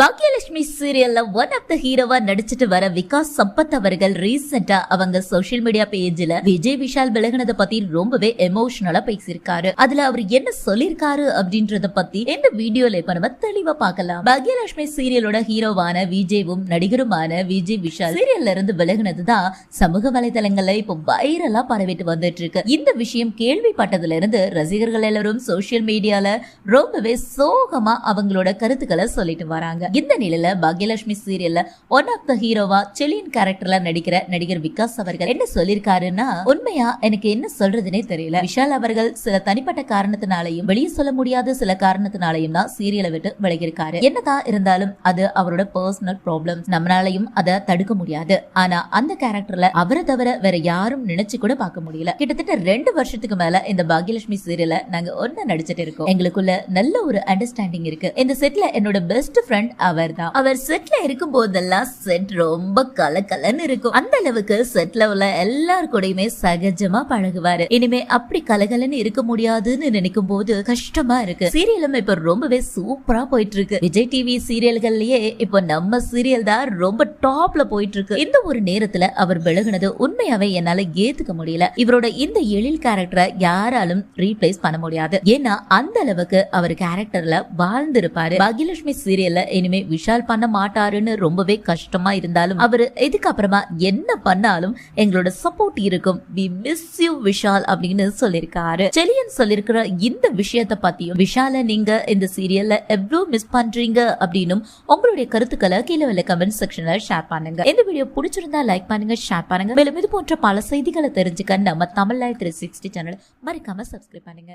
பாக்யலட்சுமி சீரியல்ல one of the ஹீரோவா நடிச்சிட்டு வர விகாஸ் சம்பத் அவர்கள் ரீசெண்டா அவங்க சோஷியல் மீடியா பேஜ்ல விஜய் விஷால் விலகினதை பத்தி ரொம்பவே எமோஷனலா பேசியிருக்காரு. அதுல அவர் என்ன சொல்லிருக்காரு அப்படின்றத பத்தி இந்த வீடியோல இப்ப நம்ம தெளிவா பார்க்கலாம். பாக்யலட்சுமி சீரியலோட ஹீரோவான விஜயும் நடிகருமான விஜய் விஷால் சீரியல்ல இருந்து விலகினதுதான் சமூக வலைதளங்கள்ல இப்போ வைரலா பரவிட்டு வந்துட்டு இருக்கு. இந்த விஷயம் கேள்விப்பட்டதுல இருந்து ரசிகர்கள் எல்லாரும் சோஷியல் மீடியால ரொம்பவே சோகமா அவங்களோட கருத்துக்களை சொல்லிட்டு வராங்க. இந்த நிலையில பாக்யலட்சுமி சீரியல்ல ஒன் ஆஃப் த ஹீரோவா செலியின் கேரக்டர்ல நடிக்கிற நடிகர் விகாஸ் அவர்கள் என்ன சொல்லிருக்காருன்னா உண்மையா எனக்கு என்ன சொல்றதுனே தெரியல. விஷால் அவர்கள் சில தனிப்பட்ட காரணத்தினாலையும் வெளியே சொல்ல முடியாத சில காரணத்தினாலையும் தான் சீரியலை விட்டு விலகிருக்காரு என்னதான் இருந்தாலும் அது அவரோட பர்சனல் ப்ராப்ளம் நம்மளாலையும் அதை தடுக்க முடியாது. ஆனா அந்த கேரக்டர்ல அவரை தவிர வேற யாரும் நினைச்சு கூட பார்க்க முடியல. கிட்டத்தட்ட ரெண்டு வருஷத்துக்கு மேல இந்த பாக்யலட்சுமி சீரியல நாங்க ஒன்னு நடிச்சிட்டு இருக்கோம். எங்களுக்குள்ள நல்ல ஒரு அண்டர்ஸ்டாண்டிங் இருக்கு. இந்த செட்ல என்னோட பெஸ்ட் ஃப்ரெண்ட் அவர் தான் அவர் செட்ல இருக்கும் போதெல்லாம் செட் ரொம்ப கலகலன்னு இருக்கும். அந்த அளவுக்கு செட்ல உள்ள எல்லார் கூடயுமே சகஜமா பழகுவாரு. இனிமே அப்படி கலகலன்னு இருக்க முடியாதுன்னு நினைக்கும் போது கஷ்டமா இருக்கு. சீரியலும் இப்ப ரொம்பவே சூப்பரா போயிட்டு இருக்கு விஜய் டிவி சீரியல்கள்லயே இப்போ நம்ம சீரியல் தான் ரொம்ப டாப்ல போயிட்டு இருக்கு இந்த ஒரு நேரத்துல அவர் விலகுனது உண்மையாவே என்னால ஏத்துக்க முடியல. இவரோட இந்த எழில் கேரக்டரை யாராலும் ரீப்ளேஸ் பண்ண முடியாது. ஏன்னா அந்த அளவுக்கு அவர் கேரக்டர்ல வாழ்ந்திருப்பாரு. பாகியலட்சுமி சீரியல்ல இனிமே விஷால் பண்ண மாட்டாருன்னு ரொம்பவே கஷ்டமா இருந்தாலும் அவரு இதுக்கப்புறமா என்ன பண்ணாலும் எங்களோட சப்போர்ட் இருக்கும். வி மிஸ் யூ விஷால் அப்படின்னு சொல்லிருக்காரு. செலியன் சொல்லிருக்கிற இந்த விஷயத்த பத்தியும் விஷால நீங்க இந்த சீரியல்ல எவ்வளவு மிஸ் பண்றீங்க அப்படின்னும் உங்களுடைய கருத்துக்களை கீழே உள்ள கமெண்ட் செக்ஷன்ல ஷேர் பண்ணுங்க. இந்த வீடியோ பிடிச்சிருந்தா லைக் பண்ணுங்க ஷேர் பண்ணுங்க. மேலும் இது போன்ற பல செய்திகளை தெரிஞ்சுக்க நம்ம தமிழ் த்ரீ சிக்ஸ்டி சேனல் மறக்காம சப்ஸ்கிரைப் பண்ணுங்க.